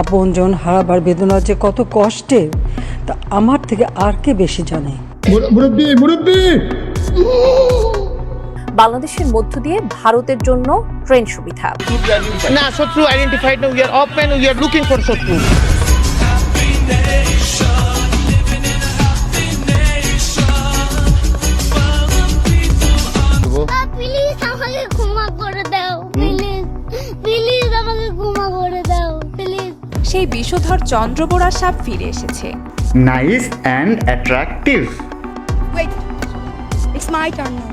আপনজন হারাবার বেদনা যে কত কষ্টে তা আমার থেকে আর কে বেশি জানে? বাংলাদেশের মধ্য দিয়ে ভারতের জন্য ট্রেন সুবিধা। না শত্রু আইডেন্টিফাইড না we are man we are looking for শত্রু। বিষধর চন্দ্রবোড়া সাপ ফিরে এসেছে। Nice and attractive Wait, it's my turn now.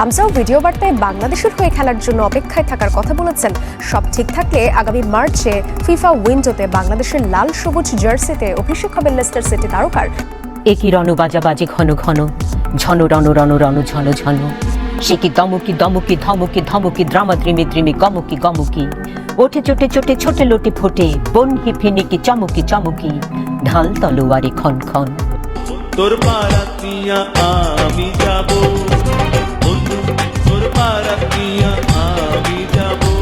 হামসাও ভিডিও বার্তায় বাংলাদেশের হয়ে খেলার জন্য অপেক্ষায় থাকার কথা বলেছেন। সব ঠিক থাকলে আগামী মার্চে ফিফা উইন্ডোতে বাংলাদেশের লাল সবুজ জার্সিতে অভিষেক হবে লেস্টার সিটি তারকার। একই রণ বাজা ঘন ঘন। ঝন রণ রণ রণ ঝন ঝন। সে কি দমকি দমকি ধমকি ধমকি দ্রামা দ্রিমি দ্রিমি গমকি গমকি। ওঠে চোটে চোটে ছোটে লোটে ফোটে বনহি ফিনিকি চমকি চমকি। ঢাল তলোয়ারে খন খন তোর আমি যাব। তোর আমি যাব।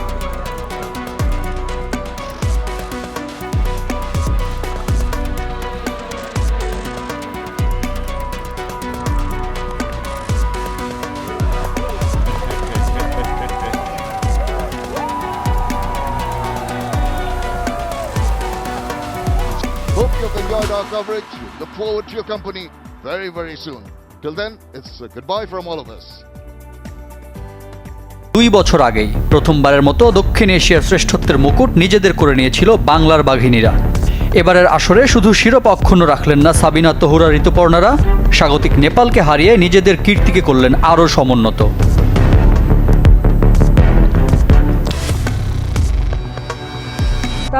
our coverage. Look forward to your company very, very soon. Till then, it's a goodbye from all of us. দুই বছর আগেই প্রথমবারের মতো দক্ষিণ এশিয়ার শ্রেষ্ঠত্বের মুকুট নিজেদের করে নিয়েছিল বাংলার বাঘিনীরা এবারের আসরে শুধু শিরোপা অক্ষুণ্ণ রাখলেন না সাবিনা তহুরা ঋতুপর্ণারা স্বাগতিক নেপালকে হারিয়ে নিজেদের কীর্তিকে করলেন আরও সমুন্নত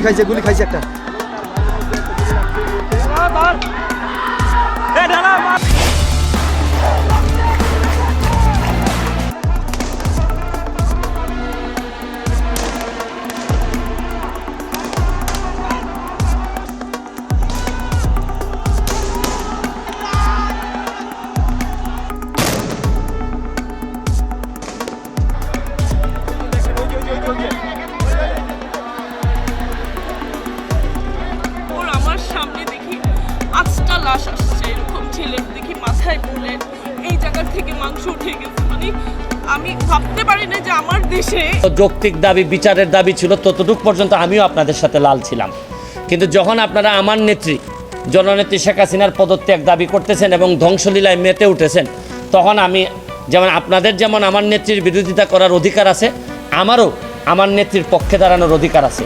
গুলি খাইছে গুলি খাইছে একটা। আমি ভাবতে পারি না যে আমার দেশে যৌক্তিক দাবি, বিচারের দাবি ছিল, ততটুকু পর্যন্ত আমিও আপনাদের সাথে লাল ছিলাম। কিন্তু যখন আপনারা আমার নেত্রী, জননেত্রী শেখ হাসিনার পদত্যাগ দাবি করতেছেন এবং ধ্বংসলীলায় মেতে উঠেছেন, তখন আমি যেমন আপনাদের যেমন আমার নেত্রীর বিরোধিতা করার অধিকার আছে, আমারও আমার নেত্রীর পক্ষে দাঁড়ানোর অধিকার আছে।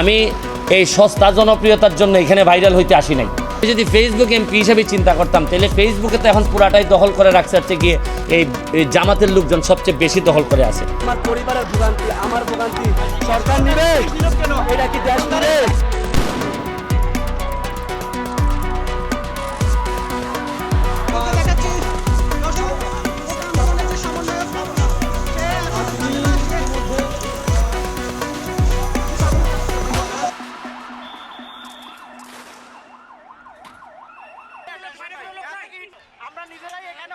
আমি এই সস্তা জনপ্রিয়তার জন্য এখানে ভাইরাল হইতে আসি নাই। যদি ফেসবুক এমপি হিসাবে চিন্তা করতাম, তাহলে ফেসবুকে তো এখন পুরাটাই দখল করে রাখছে হচ্ছে গিয়ে এই জামাতের লোকজন সবচেয়ে বেশি দখল করে আছে। আমার পরিবারের ভোগান্তি, আমার ভোগান্তি, সরকার নিবে? এটা কি দেশ আমরা নিজেরাই এখানে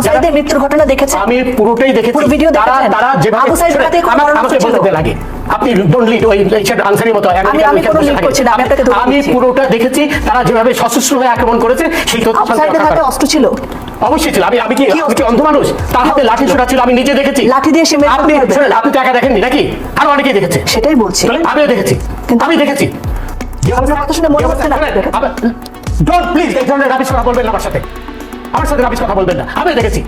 আবু সাইদের মৃত্যুর ঘটনা দেখেছেন? আমি পুরোটাই দেখেছি। পুরো ভিডিও দেখেছেন? তারা যেভাবে আবু সাইদ রাতে কোনো আমাকে-। বলতে লাগে। আপনি ডোন্ট লিড ওই সেটা আনসারের মতো আমি- আমি কোনো lead করছি না, আমি আপনাকে আমি পুরোটা দেখেছি তারা যেভাবে সশস্ত্র হয়ে আক্রমণ করেছে সেই তথ্য আবু সাইদের হাতে অস্ত্র ছিল? অবশ্যই ছিল। আমি আমি কি আমি কি অন্ধ মানুষ? তার হাতে লাঠি ছোটা ছিল আমি নিজে দেখেছি। লাঠি দিয়ে সে আপনি। আপনি একা দেখেননি নাকি? আরও অনেকেই দেখেছে। সেটাই বলছি। আমিও দেখেছি। কিন্তু- আমি দেখেছি। আপনার কথা শুনে মনে হচ্ছে না ডোন্ট প্লিজ এই ধরনের রাবিশ কথা বলবেন না আমার সাথে। আমার সাথে রাবিশ কথা বলবেন না। আমিও দেখেছি।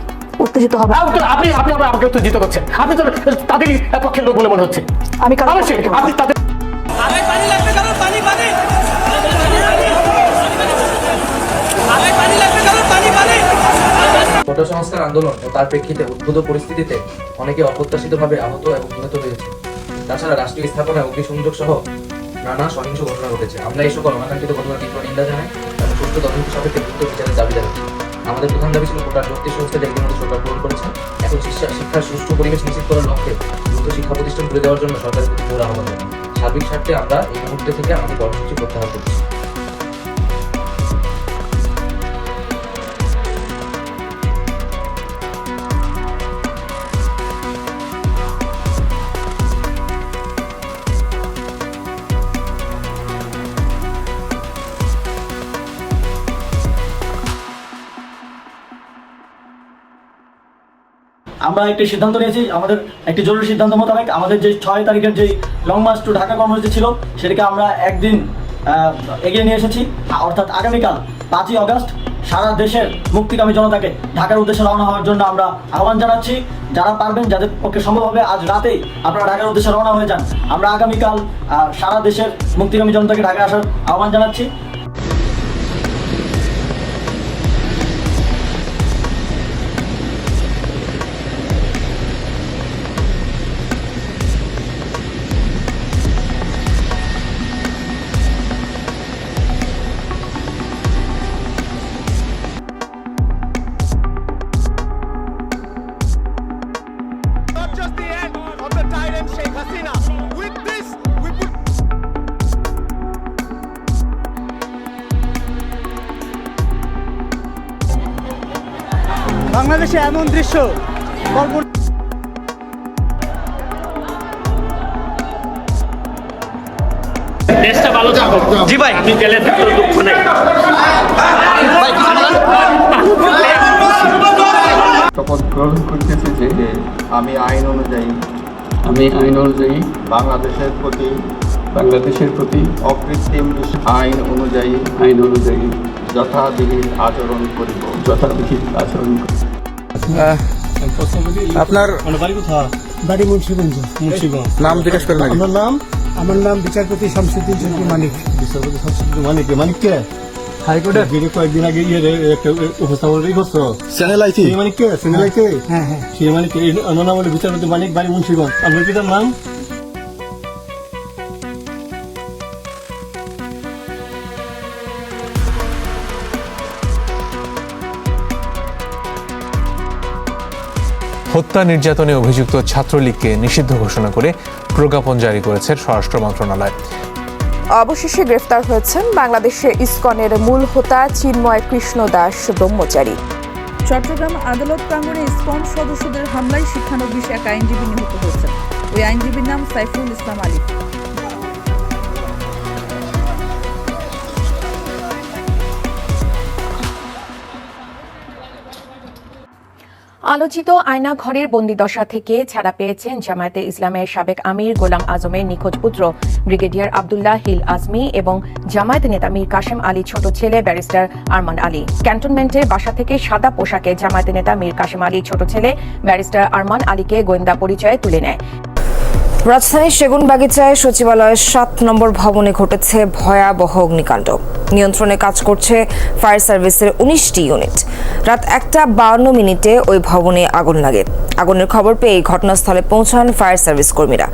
উত্তেজিত হবে। আপনি আপনি আপনি আবার আমাকে উত্তেজিত করছেন। আপনি তো তাদেরই পক্ষের লোক বলে মনে হচ্ছে। আমি আপনি তাদের কোটা সংস্কার আন্দোলন ও তার প্রেক্ষিতে উদ্ভূত পরিস্থিতিতে অনেকে অপ্রত্যাশিতভাবে আহত এবং নিহত হয়েছে। তাছাড়া রাষ্ট্রীয় স্থাপনায় অগ্নিসংযোগ সহ নানা সহিংস ঘটনা ঘটেছে। আমরা এই সকল অনাকাঙ্ক্ষিত ঘটনার তীব্র নিন্দা জানাই এবং সুষ্ঠু তদন্ত সাপেক্ষে দ্রুত বিচারের দাবি জানাচ্ছি আমাদের প্রধান দাবি ছিল গোটা সংস্থা যা ইতিমধ্যে সরকার গ্রহণ করেছে। এখন শিক্ষা শিক্ষার সুষ্ঠু পরিবেশ নিশ্চিত করার লক্ষ্যে দ্রুত শিক্ষা প্রতিষ্ঠান খুলে দেওয়ার জন্য সরকারের প্রতি জোর আহ্বান। সার্বিক স্বার্থে আমরা এই মুহূর্তে থেকে আমাদের কর্মসূচি প্রত্যাহার করছি। আমরা একটি সিদ্ধান্ত নিয়েছি, আমাদের একটি জরুরি সিদ্ধান্ত মোতাবেক আমাদের যে ছয় তারিখের যে লং মার্চ টু ঢাকা কর্মসূচি ছিল, সেটাকে আমরা একদিন এগিয়ে নিয়ে এসেছি। অর্থাৎ আগামীকাল পাঁচই আগস্ট সারা দেশের মুক্তিকামী জনতাকে ঢাকার উদ্দেশ্যে রওনা হওয়ার জন্য আমরা আহ্বান জানাচ্ছি। যারা পারবেন, যাদের পক্ষে সম্ভব হবে, আজ রাতেই আপনারা ঢাকার উদ্দেশ্যে রওনা হয়ে যান। আমরা আগামীকাল সারা দেশের মুক্তিকামী জনতাকে ঢাকায় আসার আহ্বান জানাচ্ছি। বাংলাদেশে এমন দৃশ্য কল্পনা দেশটা ভালো থাকুক। জি ভাই। থাকলেও দুঃখ নেই। শপথ গ্রহণ করতেছি যে আমি আইন অনুযায়ী আমি আইন অনুযায়ী বাংলাদেশের প্রতি বাংলাদেশের প্রতি অকৃত্রিম আইন অনুযায়ী আইন অনুযায়ী যথাবিহিত আচরণ করিব। যথাবিহিত আচরণ করিব। আপনার বাড়ি মুন্সিগঞ্জ। মুন্সিগঞ্জ। নাম জিজ্ঞেস করেন আপনার নাম আমার নাম বিচারপতি শামসুদ্দিন চৌধুরী মানিক। বিচারপতি সংসদ মানিক মানিক কে? হাইকোর্টের যিনি কয়েকদিন আগে ইয়ে একটা উপস্থাপন করছ চ্যানেল আইছি মানিক কে? সিনেলাই কে? হ্যাঁ হ্যাঁ। সেই মানিক কে? নাম হলো বিচারপতি মানিক বাড়ি মুন্সিগঞ্জ। আপনার পিতার নাম? হত্যা নির্যাতনে অভিযুক্ত ছাত্রলীগকে নিষিদ্ধ ঘোষণা করে প্রজ্ঞাপন জারি করেছে স্বরাষ্ট্র মন্ত্রণালয়। অবশেষে গ্রেফতার হয়েছেন বাংলাদেশে ইসকনের মূল হোতা চিন্ময় কৃষ্ণ দাস ব্রহ্মচারী। চট্টগ্রাম আদালত প্রাঙ্গণে ইসকন সদস্যদের হামলায় শিক্ষানবিশ এক আইনজীবী নিহত হয়েছেন। ওই আইনজীবীর নাম সাইফুল ইসলাম আলী। আলোচিত আয়না ঘরের বন্দিদশা থেকে ছাড়া পেয়েছেন জামায়াতে ইসলামের সাবেক আমির গোলাম আজমের নিখোঁজ পুত্র ব্রিগেডিয়ার আবদুল্লাহ হিল আজমি এবং জামায়াত নেতা মীর কাশেম আলী ছোট ছেলে ব্যারিস্টার আরমান আলী। ক্যান্টনমেন্টের বাসা থেকে সাদা পোশাকে জামায়াত নেতা মীর কাশেম আলী ছোট ছেলে ব্যারিস্টার আরমান আলীকে গোয়েন্দা পরিচয়ে তুলে নেয়। রাজধানীর সেগুন বাগিচায় সচিবালয়ের সাত নম্বর ভবনে ঘটেছে ভয়াবহ অগ্নিকাণ্ড। নিয়ন্ত্রণে কাজ করছে ফায়ার সার্ভিসের উনিশটি ইউনিট। রাত একটা বাউন্ন মিনিটে ওই ভবনে আগুন লাগে। আগুনের খবর পেয়ে ঘটনাস্থলে পৌঁছান ফায়ার সার্ভিস কর্মীরা।